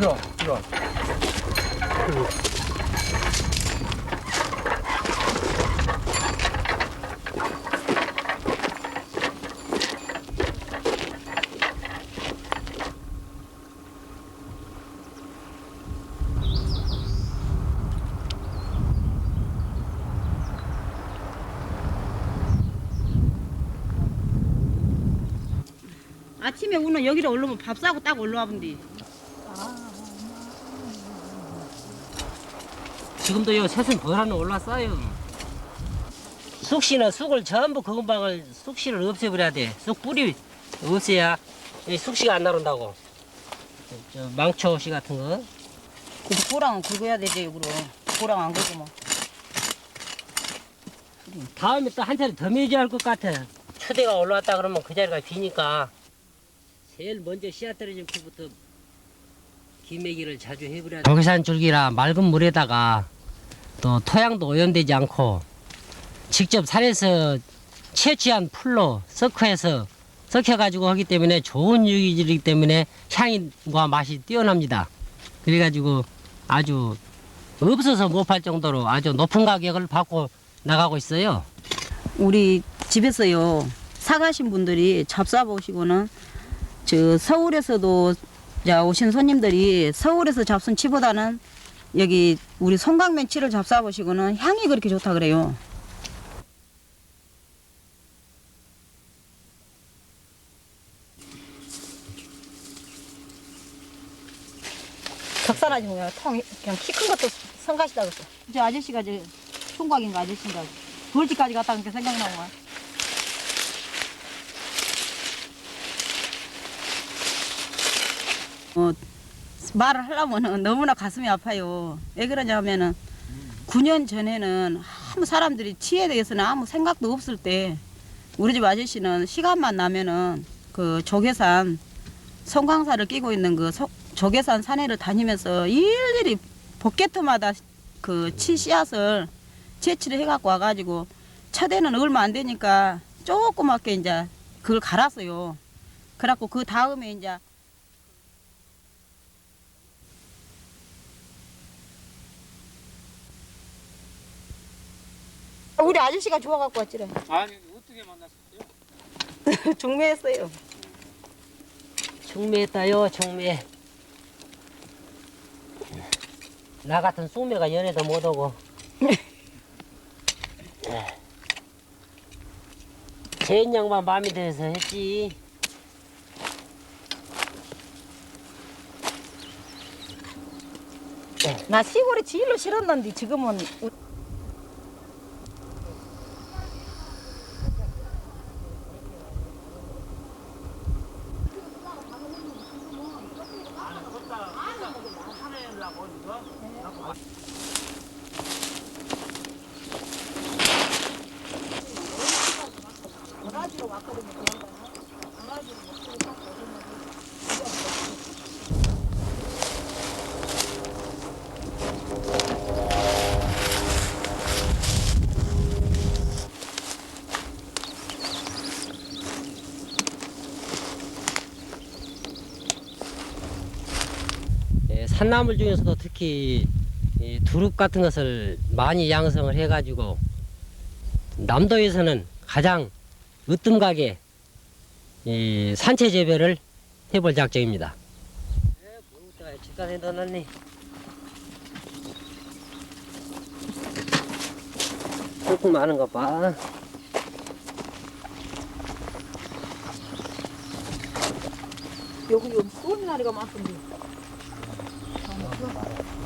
들어, 들어. 아침에 오늘 여기로 올라오면 밥 싸고 딱 올라와 본디. 지금도 요 새순 보라는 올랐어요. 쑥씨는 쑥을 전부 그 금방을 쑥씨를 없애버려야 돼. 쑥 뿌리 없애야 이 쑥씨가 안 나온다고. 저 망초씨 같은 거. 근데 고랑은 긁어야 되지 이거로. 고랑 안 긁으면. 다음에 또 한 차례 더 매줘야 할 것 같아. 추대가 올라왔다 그러면 그 자리가 비니까 제일 먼저 씨앗 떨어진 풀부터 기매기를 자주 해버려야 돼. 조개산 줄기라 맑은 물에다가 또 토양도 오염되지 않고 직접 산에서 채취한 풀로 섞어서 섞여가지고 하기 때문에 좋은 유기질이기 때문에 향과 맛이 뛰어납니다. 그래가지고 아주 없어서 못 팔 정도로 아주 높은 가격을 받고 나가고 있어요. 우리 집에서요 사가신 분들이 잡사 보시고는 저 서울에서도 자 오신 손님들이 서울에서 잡순 치보다는 여기 우리 송강면 치를 잡사 보시고는 향이 그렇게 좋다 그래요. 적산하지 뭐 그냥 통 그냥 키 큰 것도 성가시다 그랬어. 저 아저씨가 저 총각인가 아저씨인가 돌지까지 갔다 오니까 생각나고 와. 어, 말을 하려면 너무나 가슴이 아파요. 왜 그러냐면은 9년 전에는 아무 사람들이 치에 대해서는 아무 생각도 없을 때 우리 집 아저씨는 시간만 나면은 그 조계산 성광사를 끼고 있는 그 소- 조계산 산에를 다니면서 일일이 복개트마다 그 치 씨앗을 채취를 해갖고 와가지고 차대는 얼마 안 되니까 조그맣게 이제 그걸 갈았어요. 그래갖고 그 다음에 이제 우리 아저씨가 좋아갖고 왔지래. 아니, 어떻게 만났어요? 종매했어요. 종매했다요, 종매. 나 같은 쑥매가 연애도 못하고. 제인 양반 마음에 들어서 했지. 나 시골에 제일로 싫었는데 지금은 우- 산나물 중에서도 특히 이 두릅 같은 것을 많이 양성을 해가지고 남도에서는 가장 으뜸가게 이 산채 재배를 해볼 작정입니다. 집간에 넣어놨니? 조금 많은 거 봐. 여기 여기 쏘는 날이가 많던데.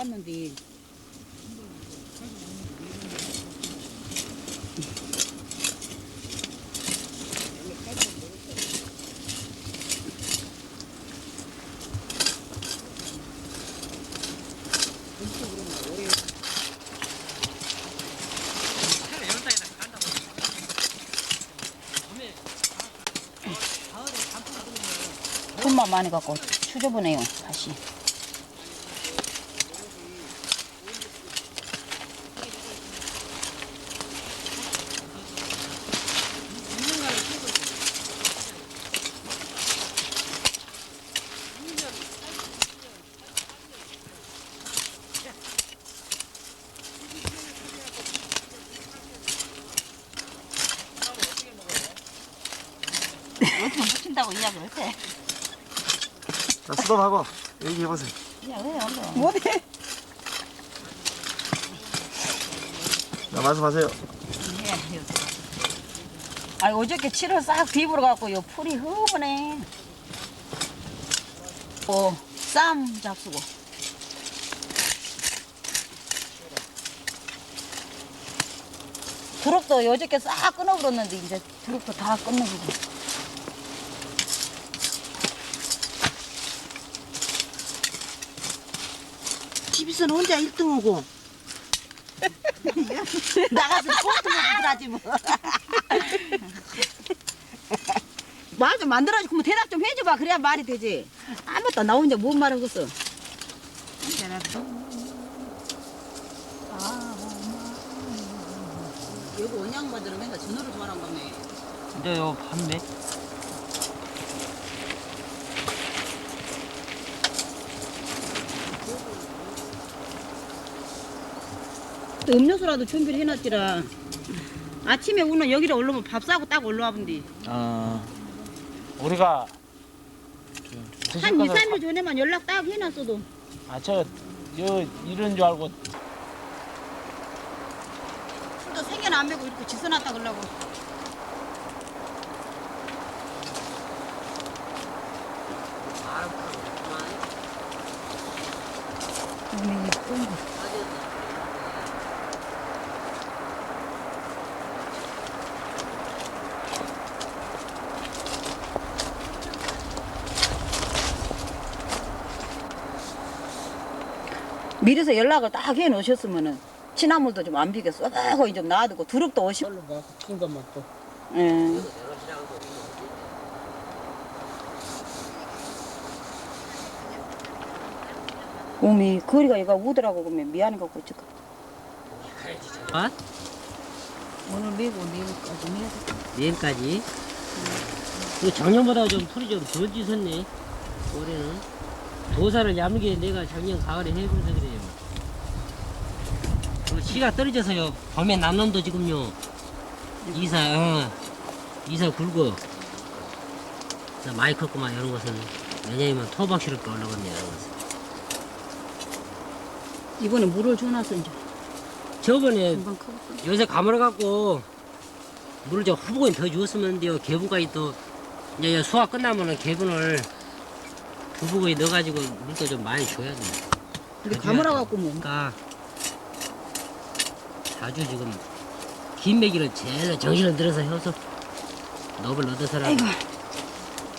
하는데. 돈만 많이 갖고 추져보네요 다시 어떻게 묻힌다고 이야기를 해 자, 수업하고 얘기해보세요. 못해. 자, 말씀하세요. 아, 어저께 칠을 싹 뒤불어 갖고 요 풀이 흐브네. 어, 쌈 잡수고. 두릅도 어저께 싹 끊어버렸는데 이제 두릅도 다 끊어버리고. 집에서 는 혼자 1등하고. 나가서 꼴등하고 그러지 뭐. 맞아 만들어야지. 그러면 대답 좀 해줘봐. 그래야 말이 되지. 아무것도 나 혼자 뭔 말하겠어 여기 원양마들은 맨날 전화를 좋아하는 거네. 근데 요 판매 음료수라도 준비를 해놨지라. 아침에 오늘 여기로 올라오면 밥 싸고 딱 올라와 본디. 어, 우리가 한 2, 3일 전에만 연락 딱 해놨어도. 아저 이런 줄 알고. 술도 세 개나 안 메고 이렇게 지서놨다 그러려고 미리서 연락을 딱 해 놓으셨으면은 취나물도 좀 안 비게 쏘고 좀 놔두고 두릅도 오십 별로 막큰 것만 또 예. 오미 거리가 얘가 우더라고 그러면 미안해 갖고 어쩔까 아? 오늘 내고 내일까지 해야 돼. 내일까지 그 작년보다 좀 풀이 좀덜 지섰네 올해는 도사를 야무게 내가 작년 가을에 해보서 그래요 그 씨가 떨어져서요. 봄에 남놈도 지금요. 이사 어 이사 굵어 나 많이 컸구만 이런 것은 왜냐면 토박스럽게 올라갔네 이런 것은 이번에 물을 줘놨어 이제. 저번에 금방 요새 가물어갖고 물을 좀 후보인 더 주었으면 돼요. 개분까지 또 이제 수확 끝나면은 개분을 두 부분에 넣어가지고 물도 좀 많이 줘야 돼. 근데 가물어 갖고 뭐 그러니까 자주 지금 긴 메기를 제일 정신을 들어서 해서 넙을 얻어서라. 아이고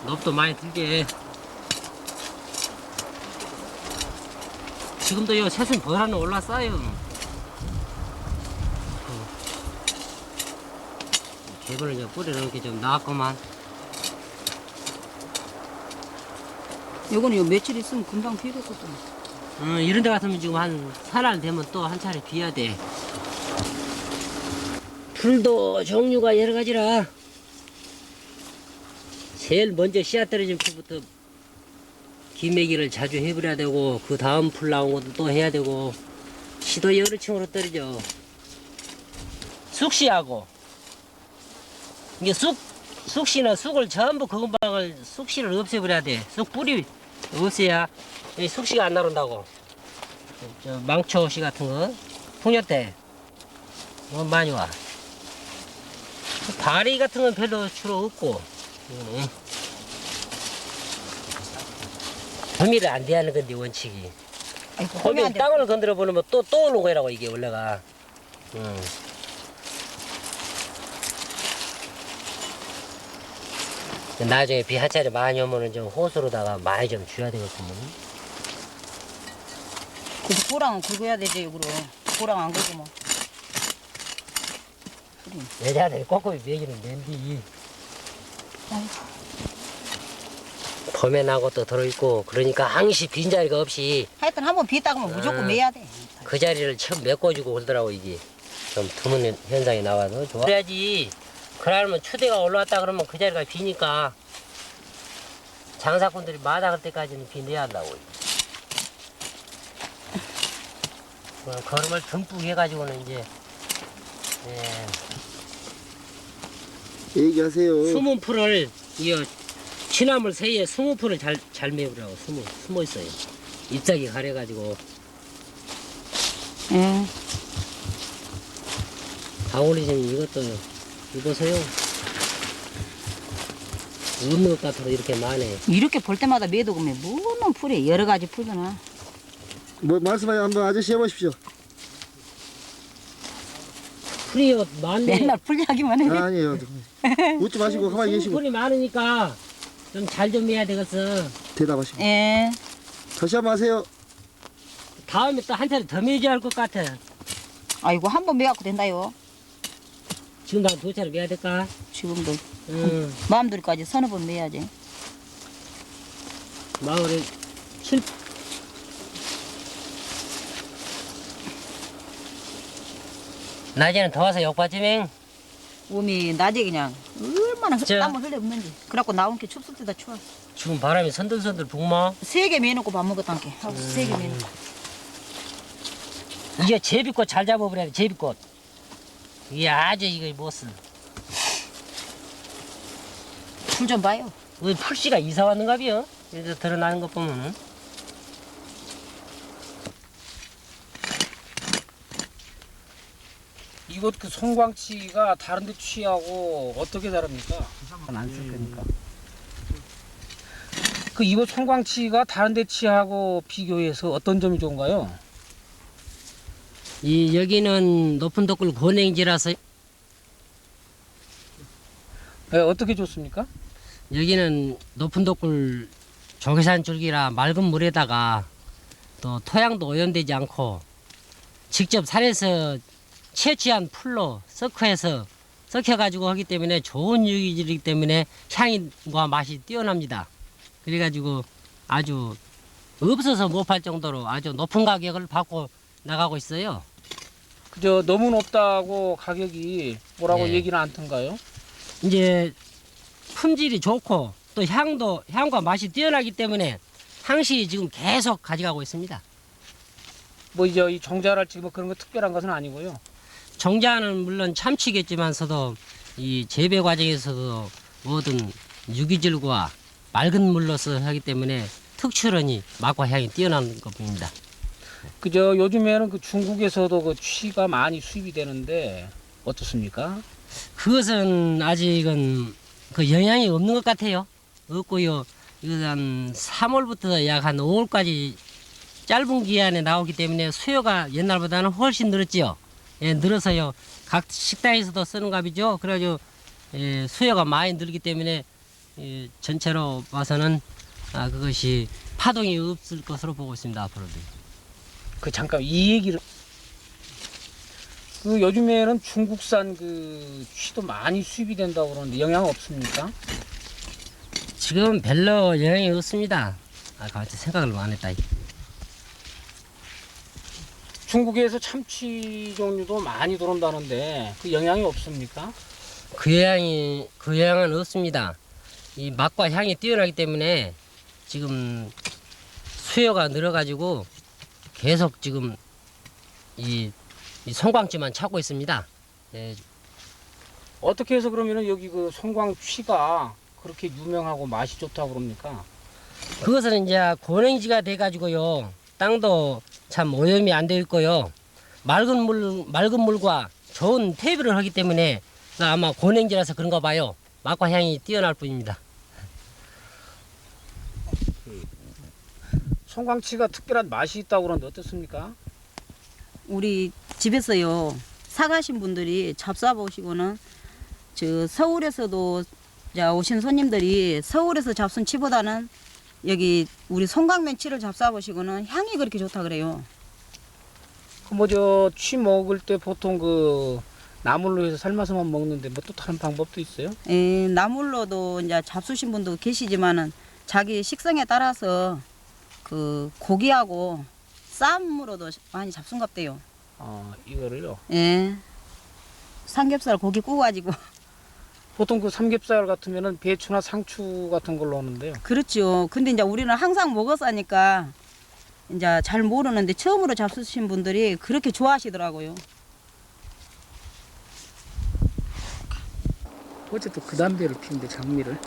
넙도 많이 들게. 지금도 요 새순 벌하는 올라싸요. 어. 개분을 이제 뿌려놓은 게좀 나았구만. 요거는 요 며칠 있으면 금방 피겠거든 어, 이런 데 같으면 지금 한 사날 되면 또 한 차례 비야 돼. 풀도 종류가 여러 가지라. 제일 먼저 씨앗 떨어진 풀부터 기매기를 자주 해버려야 되고, 그 다음 풀 나온 것도 또 해야 되고, 씨도 여러 층으로 떨어져. 쑥씨하고, 이게 쑥, 쑥씨는 쑥을 전부 그 금방을 쑥씨를 없애버려야 돼. 쑥 뿌리 없애야 이 쑥씨가 안 나온다고. 저 망초씨 같은 거, 풍요 때 이건 많이 와. 바리 같은 건 별로 주로 없고, 이거는 범위를 안 대하는 건데 원칙이. 아이고, 거기 호미한테 땅을 건드려 보면 또, 또 오는 거라고, 이게 원래가. 응. 나중에 비한 차례 많이 오면은 좀 호수로다가 많이 좀 줘야 되겠구먼. 그래서 고랑은 긁어야 되지, 그럼. 고랑 안 긁으면. 여자들이 꼼꼼히 먹이는 냄비. 봄에 나고 또 들어있고, 그러니까 항시 빈자리가 없이 하여튼 한번 비었다 그러면 무조건 아. 매야 돼. 그 자리를 처음 메꿔주고 그러더라고 이게 좀 드문 현상이 나와서 좋아 그래야지 그러면 추대가 올라왔다 그러면 그 자리가 비니까 장사꾼들이 마다할 때까지는 비 내야 한다고 어, 걸음을 듬뿍 해가지고는 이제 예, 얘기하세요. 숨은 풀을 이 취나물 새에 숨은 풀을 잘, 잘 메우라고 숨어, 숨어 있어요 잎사귀 가려가지고 예. 가오리즘 이것도 입으세요. 없는 것 같아도 이렇게 많네. 이렇게 볼 때마다 매도 그면 뭐는 풀이 여러 가지 풀구나. 뭐 말씀하여 한번 아저씨 해보십시오. 풀이 많네. 맨날 풀 이야기만 해. 아, 아니에요. 웃지 마시고 가만히 계시고 풀이 많으니까 좀 잘 좀 해야 되겠어. 대답하시고. 예. 다시 한번 하세요. 다음에 또 한 차례 더 매줘야 할 것 같아. 아이고 한 번 매갖고 된다요. 지금 나 두 차례 매야 될까? 지금도 응. 마음들까지 서너 번 매야지. 마을에 칠. 낮에는 더워서 욕받지맹. 몸이 낮에 그냥 얼마나 흘- 저- 땀을 흘려없는지. 그래갖고 나온 게 춥을 때다 추워. 지금 바람이 선들선들 북마. 세 개 매놓고 밥 먹었단 게. 하고 음. 세개 매놓고. 이게 제비꽃 잘 잡아버려야 돼, 제비꽃. 이게 아주 이거 못쓰. 풀좀 봐요. 왜 풀씨가 이사 왔는가 비요? 여기서 드러나는 것 보면은. 이곳 그 송광치가 다른 데 취하고 어떻게 다릅니까? 안쓸 거니까. 그 이곳 송광치가 다른 데 취하고 비교해서 어떤 점이 좋은가요? 이 여기는 높은 덕굴 고냉지라서 네, 어떻게 좋습니까? 여기는 높은 덕굴 조개산 줄기라 맑은 물에다가 또 토양도 오염되지 않고 직접 산에서 채취한 풀로 섞어서 섞여가지고 하기 때문에 좋은 유기질이기 때문에 향과 맛이 뛰어납니다. 그래가지고 아주 없어서 못 팔 정도로 아주 높은 가격을 받고 나가고 있어요. 그저 너무 높다고 가격이 뭐라고 네. 얘기는 않던가요? 이제 품질이 좋고 또 향도 향과 맛이 뛰어나기 때문에 항시 지금 계속 가져가고 있습니다. 뭐 이제 이 정자랄지 뭐 그런 거 특별한 것은 아니고요. 정자는 물론 참치겠지만서도 이 재배 과정에서도 모든 유기질과 맑은 물로서 하기 때문에 특출하니 맛과 향이 뛰어나는 것입니다. 그저 요즘에는 그 중국에서도 그 취가 많이 수입이 되는데 어떻습니까? 그것은 아직은 그 영향이 없는 것 같아요. 없고요. 이거 한 3월부터 약 한 5월까지 짧은 기간에 나오기 때문에 수요가 옛날보다는 훨씬 늘었지요. 예, 늘어서요. 각 식당에서도 쓰는 값이죠. 그래가지고 예, 수요가 많이 늘기 때문에 예, 전체로 봐서는 아, 그것이 파동이 없을 것으로 보고 있습니다. 앞으로도. 그 잠깐 이 얘기를 그 요즘에는 중국산 그 취도 많이 수입이 된다고 그러는데 영향 없습니까? 지금 별로 영향이 없습니다. 아, 갑자기 생각을 안 했다. 중국에서 참치 종류도 많이 들어온다는데 그 영향이 없습니까? 그 영향이 그 영향은 없습니다. 이 맛과 향이 뛰어나기 때문에 지금 수요가 늘어가지고 계속 지금 이, 이 송광쥐만 찾고 있습니다. 예, 어떻게 해서 그러면은 여기 그 송광취가 그렇게 유명하고 맛이 좋다고 그럽니까? 그것은 이제 고냉지가 돼가지고요. 땅도 참 오염이 안 되어 있고요. 맑은 물 맑은 물과 좋은 퇴비를 하기 때문에 아마 고냉지라서 그런가 봐요. 맛과 향이 뛰어날 뿐입니다. 송광치가 특별한 맛이 있다고 그러는데 어떻습니까? 우리 집에서요 사가신 분들이 잡사 보시고는 저 서울에서도 자 오신 손님들이 서울에서 잡순 치보다는 여기 우리 송강면 치를 잡사 보시고는 향이 그렇게 좋다 그래요. 그뭐저취 먹을 때 보통 그 나물로 해서 삶아서만 먹는데 뭐 또 다른 방법도 있어요? 예, 나물로도 이제 잡수신 분도 계시지만은 자기 식성에 따라서 그 고기하고 쌈으로도 많이 잡순 갑대요. 아 이거를요. 예. 삼겹살 고기 구워가지고 보통 그 삼겹살 같으면은 배추나 상추 같은 걸로 하는데요. 그렇죠. 근데 이제 우리는 항상 먹었으니까 이제 잘 모르는데 처음으로 잡수신 분들이 그렇게 좋아하시더라고요. 어제 또그 담배를 피는데 장미를.